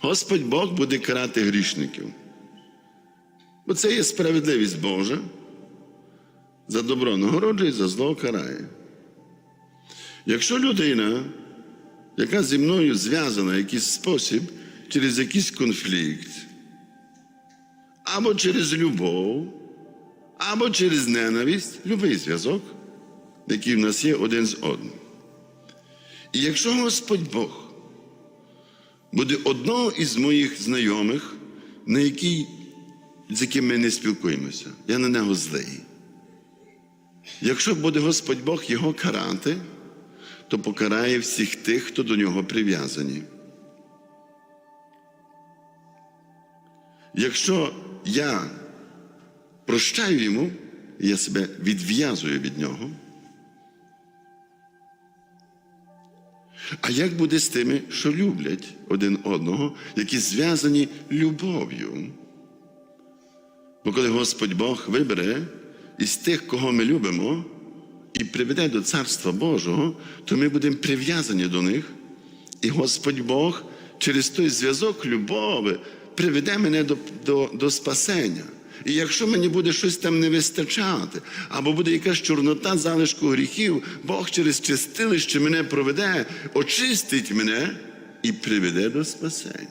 Господь Бог буде карати грішників. Бо це є справедливість Божа. За добро нагороджує, за зло карає. Якщо людина, яка зі мною зв'язана в якийсь спосіб, через якийсь конфлікт, або через любов, або через ненависть, любий зв'язок, який в нас є один з одним. І якщо Господь Бог буде одного із моїх знайомих, на який, з яким ми не спілкуємося, я на нього злий. Якщо буде Господь Бог його карати, то покарає всіх тих, хто до нього прив'язані. Якщо я прощаю йому, я себе відв'язую від нього. А як буде з тими, що люблять один одного, які зв'язані любов'ю? Бо коли Господь Бог вибере із тих, кого ми любимо, і приведе до Царства Божого, то ми будемо прив'язані до них. І Господь Бог через той зв'язок любові приведе мене до, до, до спасення. І якщо мені буде щось там не вистачати, або буде якась чорнота залишку гріхів, Бог через чистилище мене проведе, очистить мене і приведе до спасення.